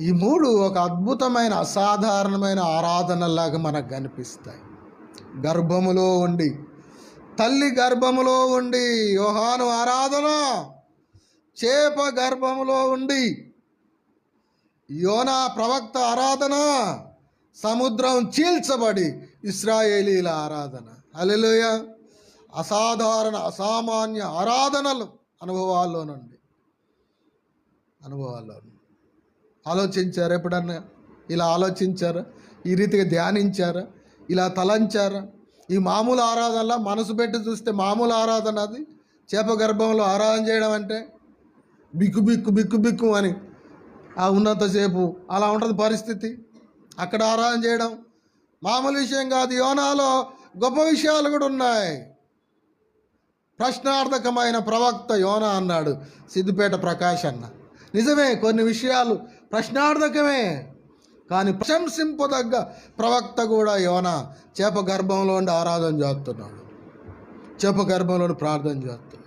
ఈ మూడు ఒక అద్భుతమైన అసాధారణమైన ఆరాధనలాగా మనకు కనిపిస్తాయి. గర్భములో ఉండి తల్లి గర్భములో ఉండి యోహాను ఆరాధన చేప గర్భములో ఉండి యోనా ప్రవక్త ఆరాధన సముద్రం చీల్చబడి ఇస్రాయేలీల ఆరాధన. అలెలుయ అసాధారణ అసామాన్య ఆరాధనలు అనుభవాల్లో నుండి అనుభవాల్లో నుండి ఆలోచించారు ఎప్పుడన్నా? ఇలా ఆలోచించారు ఈ రీతిగా ధ్యానించారు ఇలా తలంచారు. ఈ మామూలు ఆరాధనలా మనసు పెట్టి చూస్తే మామూలు ఆరాధన అది. చేప గర్భంలో ఆరాధన చేయడం అంటే బిక్కు బిక్కు బిక్కు బిక్కు అని ఆ ఉన్నంతసేపు అలా ఉంటుంది పరిస్థితి. అక్కడ ఆరాధన చేయడం మామూలు విషయం కాదు. యోనాలో గొప్ప విషయాలు కూడా ఉన్నాయి. ప్రశ్నార్థకమైన ప్రవక్త యోన అన్నాడు సిద్దిపేట ప్రకాష్ అన్న నిజమే కొన్ని విషయాలు ప్రశ్నార్థకమే. కానీ ప్రశంసింపదగ్గ ప్రవక్త కూడా యోన చేప గర్భంలో ఉండి ఆరాధన చేస్తున్నాడు. చేప గర్భంలో ప్రార్థన చేస్తున్నాడు.